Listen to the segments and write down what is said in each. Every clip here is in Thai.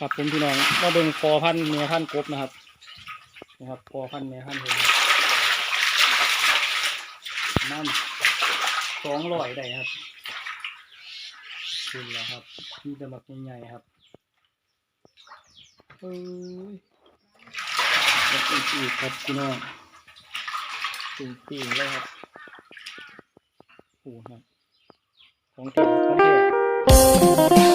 ครับผมพี่น้องมาเบิ่งพอพันเมียพันกบนะครับนะครับพอพันเมียพันผมน้ำสองร้อยได้ครับคุณแล้วครับมีแต่บักใหญ่ๆครับเอ้ยบักอีกครับพี่น้องปีงๆเลยครับโอ้ครับของแท้ของแท้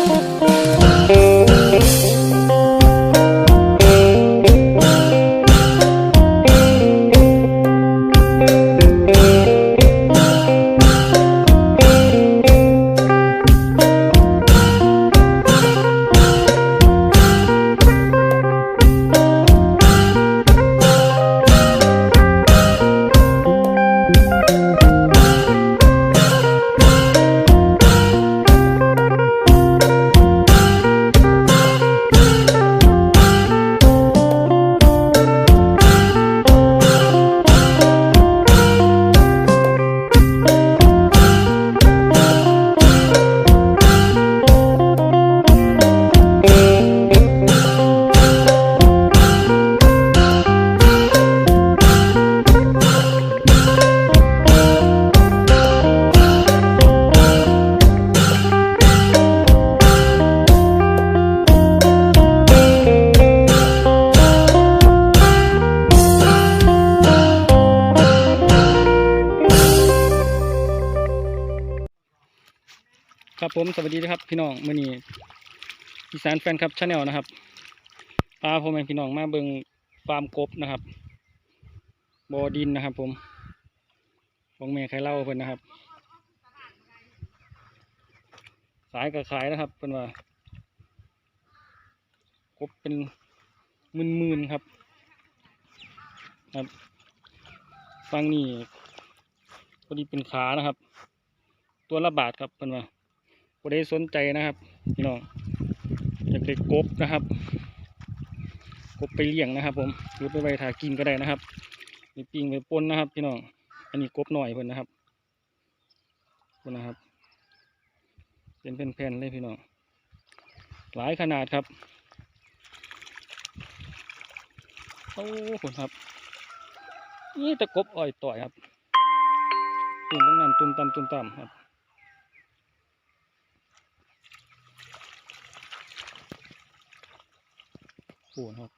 ครับผมสวัสดีนะครับพี่น้องมื่อนี้อีสานแฟนครับชาแนลนะครับพาผมเองพี่น้องมาเบิงฟาร์มกบนะครับบอดินนะครับ ผมของแม่ใครเล่าเพิ่อนนะครับ ขายก็ขายนะครับเพิ่อนว่ากบเป็นหมื่นๆครับ ครับฟังนี่พอดีเป็นขานะครับ ตัวละบาทครับเพิ่อนว่า ผู้ใดสนใจนะครับพี่น้องอยากได้กบนะครับกบไปเลี้ยงนะครับ ผมหรือไปไว้ถากินก็ได้นะครับมีปิงไปป่นนะครับ พี่น้องอันนี้กบหน่อยเพิ่นนะครับเพิ่นนะครับ เป็นแผ่นๆเลยพี่น้องหลายขนาดครับโอ้ผลครับ นี่ตะกบอ่อยต่อยครับตุ่มต้องนำตุ่มตำตุ่มตำครับ ปูนะครับ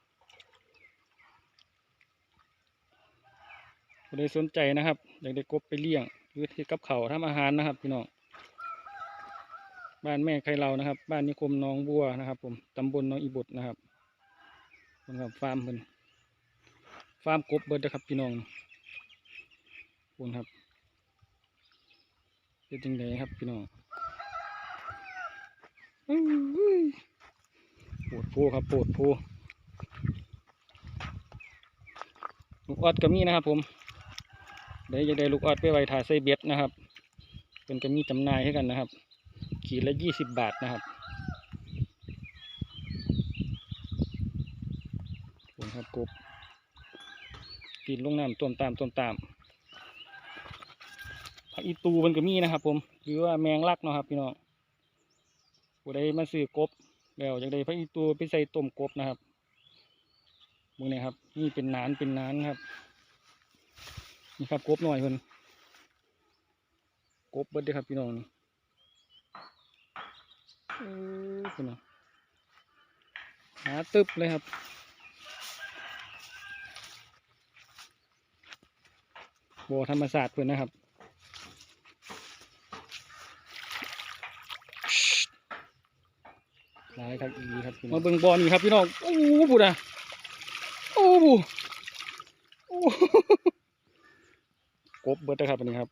ผู้ใดสนใจนะครับอยากได้กบไปเลี้ยงหรือที่กับเขาทำอาหารนะครับพี่น้องบ้านแม่ใครเรานะครับ บ้านนิคมน้องบัวนะครับ ผมตำบลน้องอีบุตรนะครับเป็นครับฟาร์มเป็นฟาร์มกบเบิร์ดนะครับพี่น้องปูนครับเป็นจังไดครับพี่น้องปวดโพครับปวดโพ ลูกออดก็มีนะครับ ผมเดี๋ยวจะได้ลูกออดไปไว้ถ่ายใส่เบ็ดนะครับ เป็นก็มีจำหน่ายให้กันนะครับ ขีดละยี่สิบบาทนะครับผมครับกบกินลงน้ำต้มตามต้มตามผักอีตูมันก็มีนะครับ ผมหรือว่าแมงลักเนาะครับพี่น้องผู้ใดมาซื้อกบแล้วจากใดผักอีตูไปใส่ต้มกบนะครับ มึงนี่ครับ นี่เป็นนานเป็นนานครับ นี่ครับกบหน่อยเพิ่นกบเบิดเด้อครับพี่น้องนี่เออเพิ่นน่ะหาตึบเลยครับบ่อธรรมศาสตร์เพิ่นนะครับหลายครับอีครับพี่น้องมาเบิ่งบ่อนี่ครับพี่น้อง โอ้โหพูดอะโอ้โหโอ้โห กบเบิดนะครับอันนี้ครับ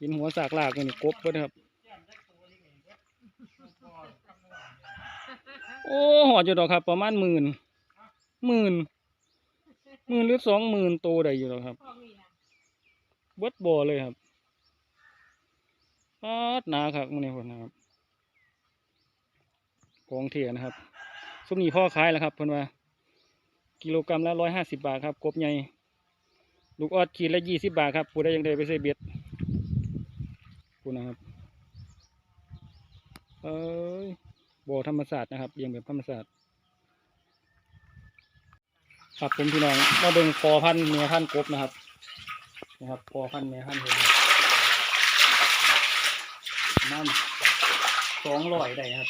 กินหัวสากลากนี่กบเบิดนะครับ โอ้หอดอยู่ดอกครับ ประมาณหมื่นหมื่นหมื่นหรือสองหมื่นโตได้อยู่ดอกครับเบิดบ่อเลยครับปาดหนาครับมันนี่คนนะครับของเทียนะครับ ซุ้มนี้พ่อขายแล้วครับเพิ่อนว่า กิโลกรัมละร้อยห้าสิบาทครับกบใหญ่ลูกออดขีดละยี่สิบาทครับผู้ใดยังได้ไปใส่เบ็ดผู้นะครับเอ้ยบ่อธรรมศาสตร์นะครับเลี้ยงแบบธรรมศาสตร์ครับผมพี่น้องมาเบิ่งพอพันธุ์แม่พันกบนะครับนะครับพอพันธุ์แม่พันเลยนะครับน้ำสองร้อยได้ครับ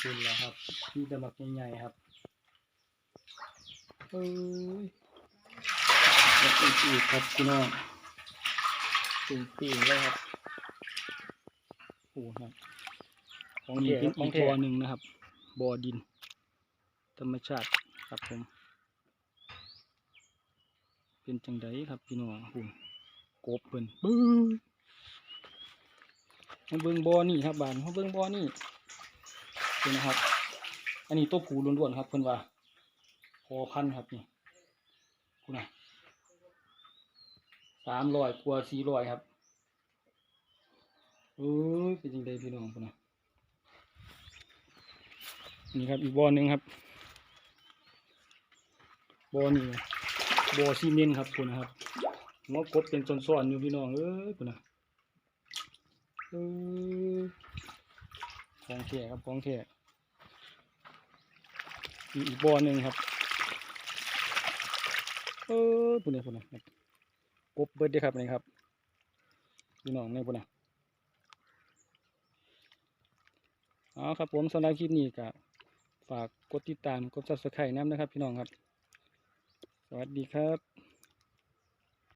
คุณแล้วครับมีแต่แบบใหญ่ๆครับ เอ้ยแล้วอีกครับพี่น้องตึงปีเลยครับโอ้ครับของดีเป็นอีกบ่อหนึ่งนะครับบ่อดิน ธรรมชาติครับผม เป็นจังไดครับพี่น้องคุณกบเพิ่นบึ้งมาเบิ่งบ่อนี่ครับบานมาเบิ่งบ่อนี่เห็นนะครับ อันนี้ตัวผูล้วนๆครับเพิ่นว่าพ อพันครับนี่คุณนะสามร้อยกว่าสี่ร้อยครับเอ้ยเป็นจังไดพี่น้องคุณนะนี่ครับอีกบ่อหนึ่งครับบ่อนี่บ่อซีเมนครับคุณนะครับงอกบเป็นซ้อนๆอยู่พี่น้องเอ้ยคุณนะเอ้ยของแท้ครับของแท้อีกอีกบ่อหนึ่งครับ เออปุ่นะปุ่นะครับกบเบิดเด้อครับนี่ครับพี่น้องนี่ปุ่นะเอาครับผมสำหรับคลิปนี้ก็ฝากกดติดตามกดซับสไครต์น้ำนะครับ พี่น้องครับ สวัสดีครับ